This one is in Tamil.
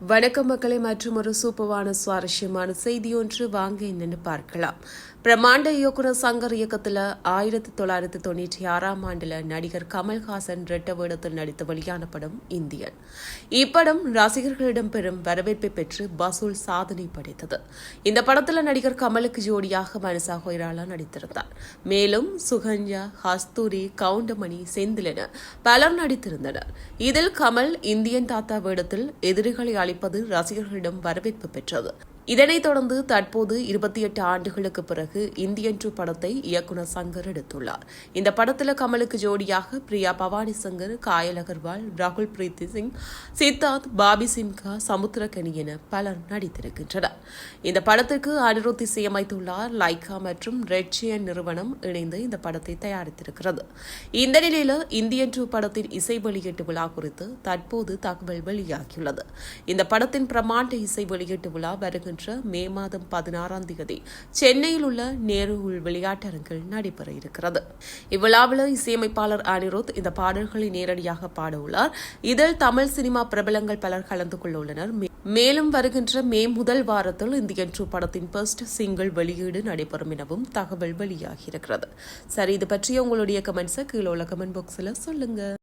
வணக்கம் மக்களை மற்றும் ஒரு சூப்பரான சுவாரஸ்யமான செய்தி ஒன்று வாங்க என்னன்னு பார்க்கலாம். பிரம்மாண்ட இயக்குனர் சங்கர் இயக்கத்தில் ஆயிரத்தி தொள்ளாயிரத்தி தொண்ணூற்றி ஆறாம் ஆண்டுல நடிகர் கமல்ஹாசன் ரெட்ட வேடத்தில் நடித்து வெளியான படம் இந்தியன். இப்படம் ரசிகர்களிடம் பெரும் வரவேற்பை பெற்று வசூல் சாதனை படைத்தது. இந்த படத்துல நடிகர் கமலுக்கு ஜோடியாக மனசா கொய்ராலா நடித்திருந்தார். மேலும் சுகன்யா ஹஸ்தூரி கவுண்டமணி செந்திலென பலர் நடித்திருந்தனர். இதில் கமல் இந்தியன் தாத்தா வேடத்தில் எதிரிகளை அளிப்பது ரசிகர்களிடம் வரவேற்பு பெற்றது. இதனைத் தொடர்ந்து தற்போது இருபத்தி எட்டு ஆண்டுகளுக்கு பிறகு இந்தியன் படத்தை இயக்குனர் சங்கர் எடுத்துள்ளார். இந்த படத்தில் கமலுக்கு ஜோடியாக பிரியா பவானி சங்கர் காயல் அகர்வால் ராகுல் பிரீத்தி சிங் சித்தார்த் பாபி சின்கா சமுத்திரகனி என பலர் நடித்திருக்கின்றனர். இந்த படத்திற்கு அனிருத் இசையமைத்துள்ளார். லைகா மற்றும் ரெட்சியன் நிறுவனம் இணைந்து இந்த படத்தை தயாரித்திருக்கிறது. இந்த நிலையில் இந்தியன் படத்தின் இசை வெளியீட்டு விழா குறித்து தற்போது தகவல் வெளியாகியுள்ளது. இந்த படத்தின் பிரமாண்ட இசை வெளியீட்டு விழா வருகின்ற மே மாதம் பதினாறாம் தேதி சென்னையில் உள்ள நேரு உள் விளையாட்டரங்கில் நடைபெற இருக்கிறது. இவ்விழாவில் இசையமைப்பாளர் அனிருத் இந்த பாடல்களை நேரடியாக பாட உள்ளார் இதில் தமிழ் சினிமா பிரபலங்கள் பலர் கலந்து கொள்ள உள்ளனர் மேலும் வருகின்ற மே முதல் வாரத்தில் இந்தியன் டூ படத்தின் ஃபர்ஸ்ட் சிங்கிள் வெளியீடு நடைபெறும் எனவும் தகவல் வெளியாகியிருக்கிறது. சரி இது பற்றிய உங்களுடைய கமெண்ட்ஸை கீழே உள்ள கமெண்ட் பாக்ஸில் சொல்லுங்க.